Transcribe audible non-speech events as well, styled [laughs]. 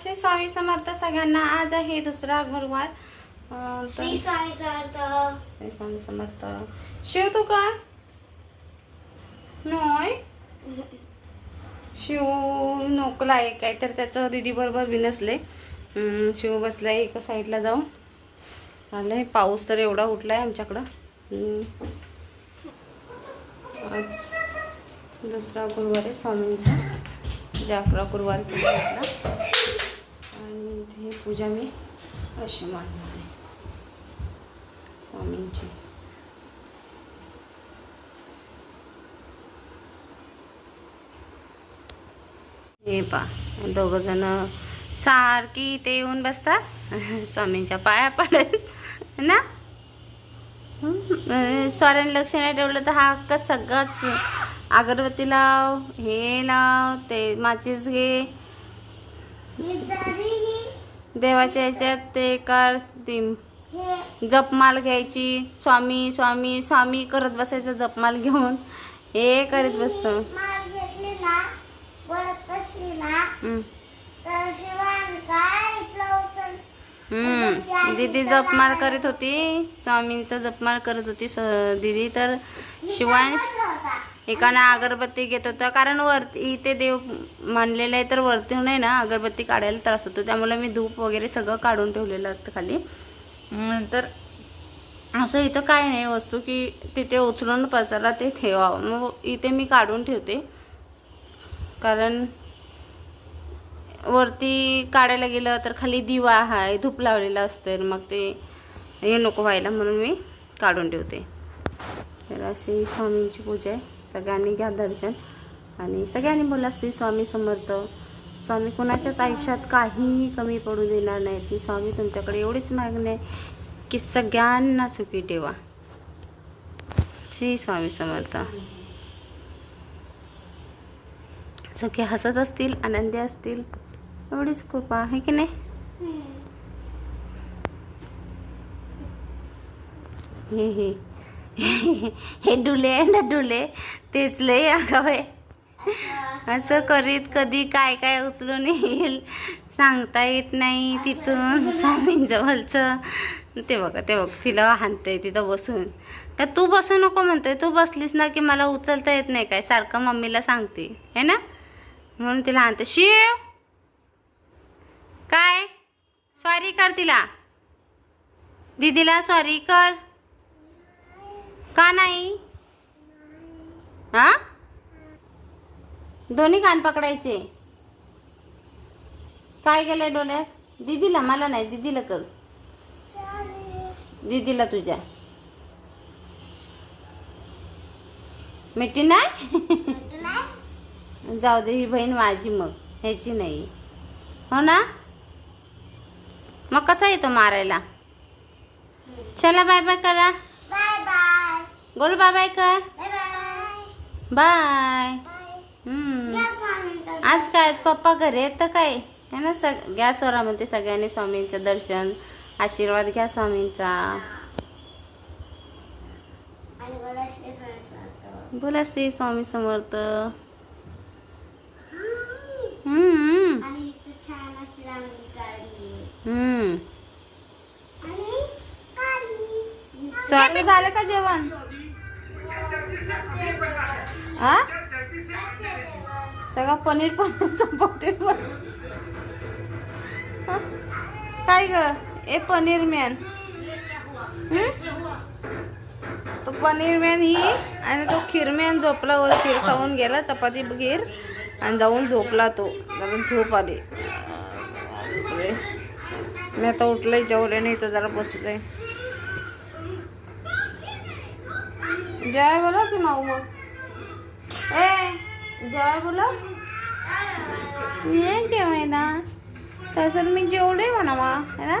श्री स्वामी समर्थ सगळ्यांना आज आहे दुसरा गुरुवार. श्री स्वामी समर्थ श्री स्वामी समर्थ शिव तू का? नोय? शिव नोकला आहे काय तर त्याचं दिदी बरोबर बिनसले. अं, शिव बसलाय एका साईडला जाऊन. आलंय पाऊस तर एवढा उठलाय आमच्याकडं. आज दुसरा गुरुवार आहे स्वामींचा. जे अकरा गुरुवार केला आपला पूजा मी अशी मांडणार आहे. स्वामींची. हे पा दोघ जण सारखी इथे येऊन बसतात. [laughs] स्वामींच्या पाया पडत ना? हं, स्वरण लक्ष नाही ठेवलं तर हा हक्क सगळंच अगरबत्ती लाव हे लाव ते माचीस घे. देवाच्या ह्याच्यात ते कर जपमाल घ्यायची स्वामी स्वामी स्वामी करत बसायचं जपमाल घेऊन. हे करीत बसतो. दीदी जपमाल करीत होती. स्वामींचा जपमाल करत होती. स- दीदी तर शिवांश एकानं अगरबत्ती घेत होता. कारण वरती इथे देव मानलेलं आहे तर वरती नाही ना अगरबत्ती काढायला त्रास होतो. त्यामुळे मी धूप वगैरे सगळं काढून ठेवलेलं असतं खाली. तर असं इथं काय नाही वस्तू की तिथे उचलून पचायला ते ठेवावं. मग इथे मी काढून ठेवते. कारण वरती काढायला गेलं तर खाली दिवा आहे धूप लावलेला असतं. मग ते हे नको व्हायला म्हणून मी काढून ठेवते. तर अशी स्वामींची पूजा आहे. सगळ्यांनी घ्या दर्शन. आणि सगळ्यांनी बोला श्री स्वामी समर्थ स्वामी कुणाच्याच आयुष्यात काहीही कमी पडू देणार नाही ती स्वामी तुमच्याकडे एवढीच मागणी आहे की सगळ्यांना सुखी ठेवा. श्री स्वामी समर्थ. सगळे हसत असतील आनंदी असतील एवढीच कृपा आहे की नाही? हे हे. हे डुले ना डुले. तेच लय आगाव आहे. असं करीत कधी काय काय उचलून येईल. सांगता येत नाही तिथून स्वामींजवळचं. ते बघा ते बघ तिला हाणतंय तिथं बसून. का तू बसू नको म्हणतोय तू बसलीस ना की मला उचलता येत नाही काय? सारखं मम्मीला सांगते है ना? म्हणून तिला हाणते शिव! काय? सॉरी कर तिला. दीदीला सॉरी कर. का नाही? हा? दोन्ही कान पकडायचे. काय गेलंय डोळ्यात? दीदीला मला नाही दीदीला कर. दीदीला तुझ्या. मिठी नाही? जाऊ दे ही बहीण माझी मग ह्याची नाही. हो ना? मग कसा येतो मारायला? चला बाय बाय करा. बोल बाय. बाय. कर बाय आज काय? आज पप्पा घरी आहेत तर काय? है ना सग गॅसवर म्हणते सगळ्यांनी स्वामींचं दर्शन आशीर्वाद घ्या स्वामींचा. आणि बोला श्री स्वामी समर्थ स्वामी समर्थ. हम्म. आणि इथं छान अशी रांगोळी काढली हम्म आणि काढली स्वामी झालं का जेवण हा सगळं पनीर पण संपवतेस बस. काय ग? ए पनीर मॅन. तो पनीर मॅन ही आणि तो खीरमॅन झोपला वर खीर खाऊन गेला चपाती खीर आणि जाऊन झोपला तो. जाऊन झोप आली. मी आता उठलंय जेवले नाही तर जरा बसले जय बोला की माऊ मग. ए जय बोला. ये ना तसं मी जेवढे म्हणावा है ना?